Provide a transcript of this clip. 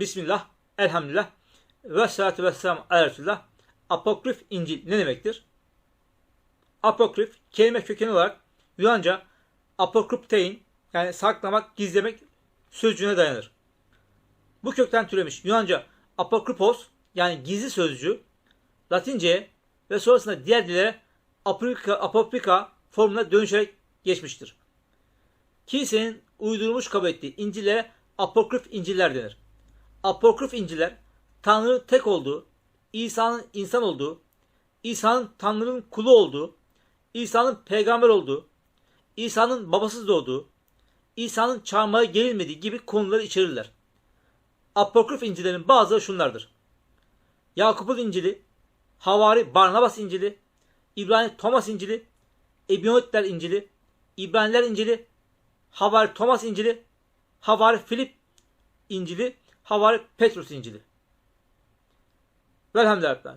Bismillah, elhamdülillah, ve salatu ve selamu ala. Apokrif İncil ne demektir? Apokrif kelime kökeni olarak Yunanca apokryptein yani saklamak, gizlemek sözcüğüne dayanır. Bu kökten türemiş Yunanca apokrypos yani gizli sözcüğü Latince'ye ve sonrasında diğer dillere apokrika, apokrika formuna dönüşerek geçmiştir. Kilisenin uydurmuş kabul ettiği İncil'lere apokrif İncil'ler denir. Apokrif İncil'ler Tanrı'nın tek olduğu, İsa'nın insan olduğu, İsa'nın Tanrı'nın kulu olduğu, İsa'nın peygamber olduğu, İsa'nın babasız doğduğu, İsa'nın çarmıha gerilmediği gibi konuları içerirler. Apokrif İncil'lerin bazıları şunlardır. Yakup'un İncil'i, Havari Barnabas İncil'i, İbrahim Thomas İncil'i, Ebionitler İncil'i, İbraniler İncil'i, Havari Thomas İncil'i, Havari Filip İncil'i, Havari Petrus İncil'i. Velhamdülillah.